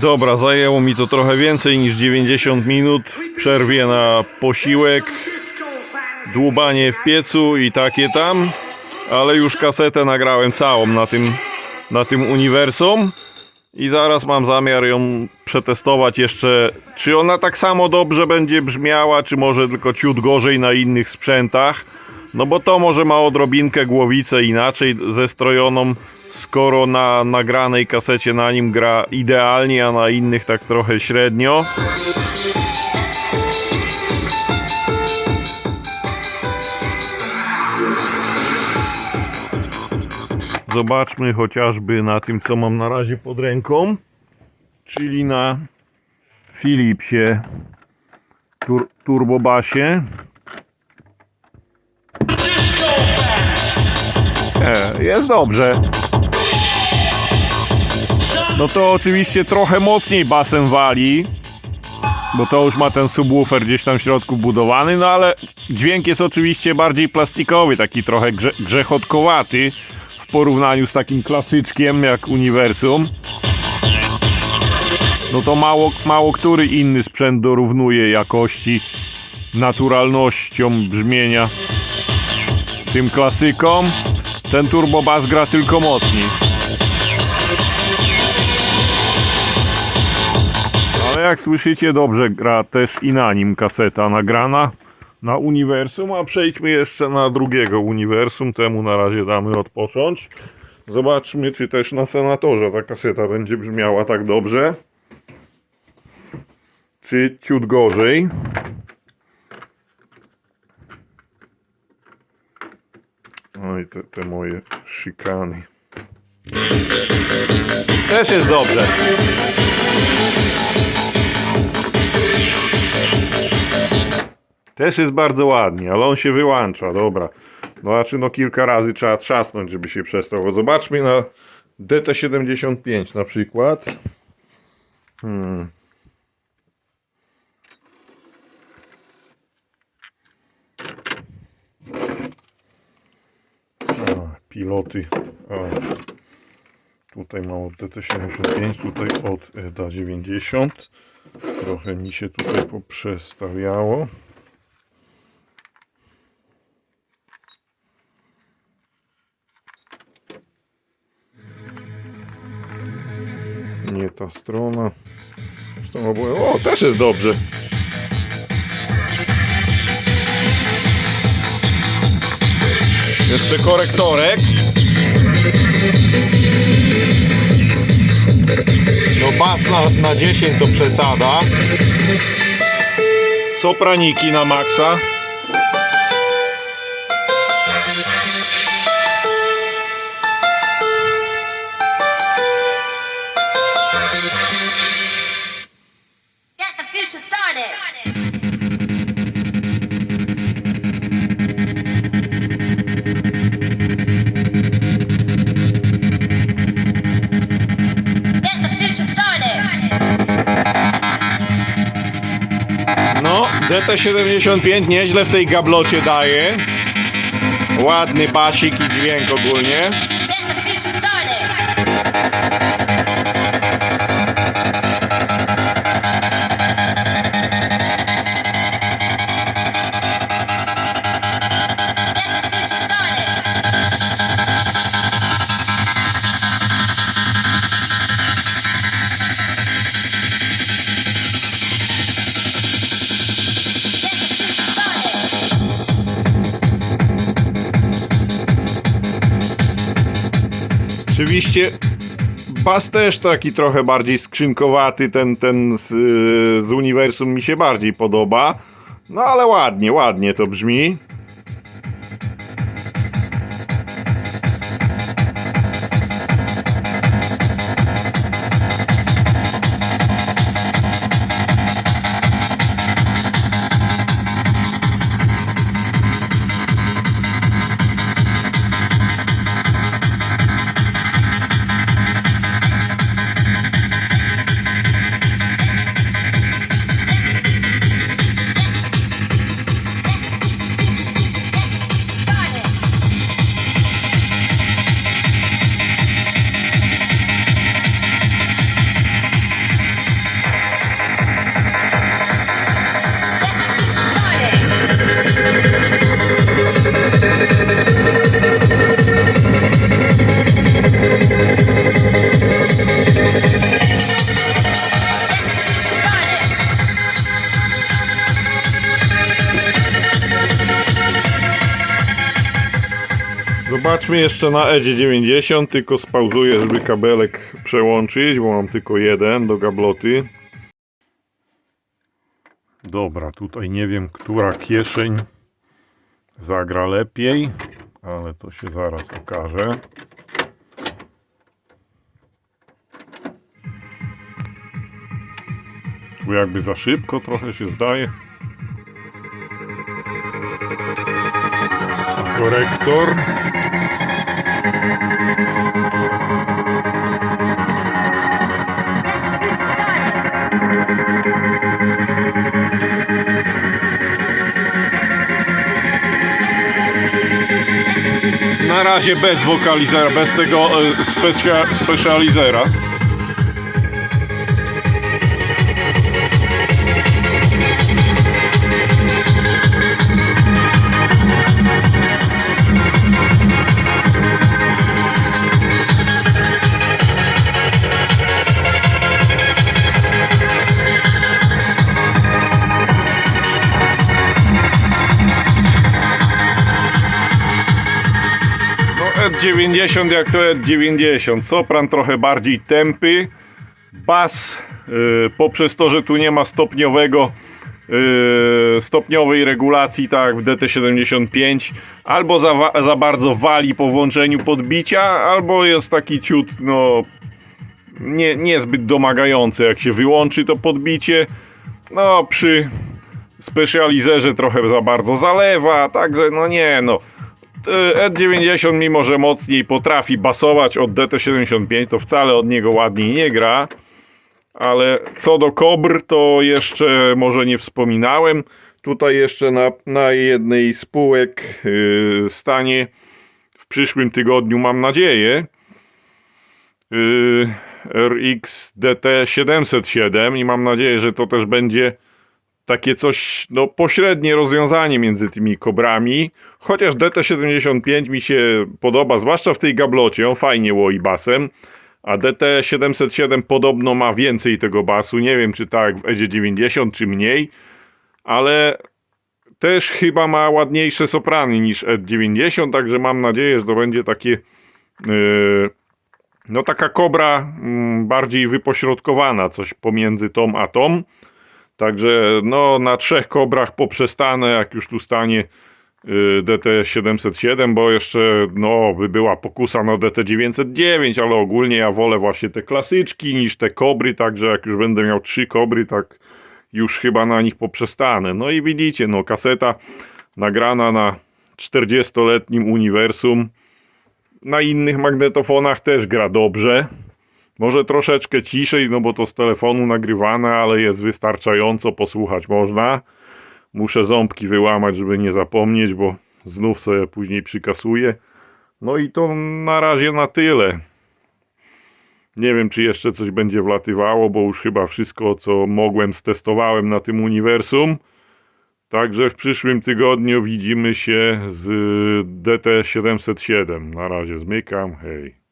Dobra, zajęło mi to trochę więcej niż 90 minut. Przerwie na posiłek, dłubanie w piecu i takie tam. Ale już kasetę nagrałem całą na tym, na tym uniwersum. I zaraz mam zamiar ją przetestować jeszcze, czy ona tak samo dobrze będzie brzmiała, czy może tylko ciut gorzej na innych sprzętach. No bo to może ma odrobinkę głowicę inaczej zestrojoną, skoro na nagranej kasecie na nim gra idealnie, a na innych tak trochę średnio. Zobaczmy chociażby na tym, co mam na razie pod ręką, czyli na Philipsie tur Turbobasie. E, jest dobrze. No to oczywiście trochę mocniej basem wali, bo to już ma ten subwoofer gdzieś tam w środku budowany, no ale dźwięk jest oczywiście bardziej plastikowy, taki trochę grze grzechotkowaty w porównaniu z takim klasyczkiem jak Uniwersum. No to mało, mało który inny sprzęt dorównuje jakości, naturalnością brzmienia tym klasykom. Ten turbo bass gra tylko mocniej. Ale jak słyszycie dobrze gra też i na nim kaseta nagrana na uniwersum, a przejdźmy jeszcze na drugiego uniwersum, temu na razie damy odpocząć. Zobaczmy czy też na senatorze ta kaseta będzie brzmiała tak dobrze. Czy ciut gorzej. Oj, te, te moje szykany. Też jest dobrze. Też jest bardzo ładnie, ale on się wyłącza, dobra. No znaczy no kilka razy trzeba trzasnąć, żeby się przestał. Zobaczmy na DT75 na przykład. Hmm. A, piloty. A, tutaj mam od DT75, tutaj od EDA 90. Trochę mi się tutaj poprzestawiało. Ta strona. Zresztą. O, też jest dobrze. Jeszcze korektorek. No bas na, na 10 to przesada. Sopraniki na maksa. DT75 nieźle w tej gablocie daje. Ładny basik i dźwięk ogólnie. Oczywiście bas też taki trochę bardziej skrzynkowaty, ten, ten z, z uniwersum mi się bardziej podoba. No ale ładnie, ładnie to brzmi. Zobaczmy jeszcze na Edzie 90, tylko spauzuję, żeby kabelek przełączyć, bo mam tylko jeden do gabloty. Dobra, tutaj nie wiem, która kieszeń zagra lepiej, ale to się zaraz okaże. Tu jakby za szybko trochę się zdaje. Korektor. Na razie bez wokalizera, bez tego e, specia, specializera. Ed90 jak to Ed90. Sopran trochę bardziej tępy. Bas y, poprzez to, że tu nie ma stopniowego y, stopniowej regulacji tak w DT75 albo za, za bardzo wali po włączeniu podbicia, albo jest taki ciut no nie, niezbyt domagający jak się wyłączy to podbicie. No przy specializerze trochę za bardzo zalewa, także no nie no. Ed90 mimo, że mocniej potrafi basować od DT75, to wcale od niego ładniej nie gra. Ale co do Kobr, to jeszcze może nie wspominałem. Tutaj jeszcze na, na jednej z spółek yy, stanie w przyszłym tygodniu, mam nadzieję, yy, RX DT707 i mam nadzieję, że to też będzie takie coś, no pośrednie rozwiązanie między tymi kobrami. Chociaż DT75 mi się podoba, zwłaszcza w tej gablocie, on fajnie łoi basem. A DT707 podobno ma więcej tego basu. Nie wiem, czy tak w Edzie 90, czy mniej. Ale też chyba ma ładniejsze soprany niż Ed90, także mam nadzieję, że to będzie takie yy, no taka kobra mm, bardziej wypośrodkowana, coś pomiędzy tą a tą. Także no na trzech kobrach poprzestanę, jak już tu stanie y, DT707, bo jeszcze no by była pokusa na DT909, ale ogólnie ja wolę właśnie te klasyczki niż te kobry, także jak już będę miał trzy kobry, tak już chyba na nich poprzestanę. No i widzicie, no kaseta nagrana na 40-letnim uniwersum. Na innych magnetofonach też gra dobrze. Może troszeczkę ciszej, no bo to z telefonu nagrywane, ale jest wystarczająco, posłuchać można. Muszę ząbki wyłamać, żeby nie zapomnieć, bo znów sobie później przykasuję. No i to na razie na tyle. Nie wiem, czy jeszcze coś będzie wlatywało, bo już chyba wszystko, co mogłem, stestowałem na tym uniwersum. Także w przyszłym tygodniu widzimy się z DT707. Na razie zmykam. Hej.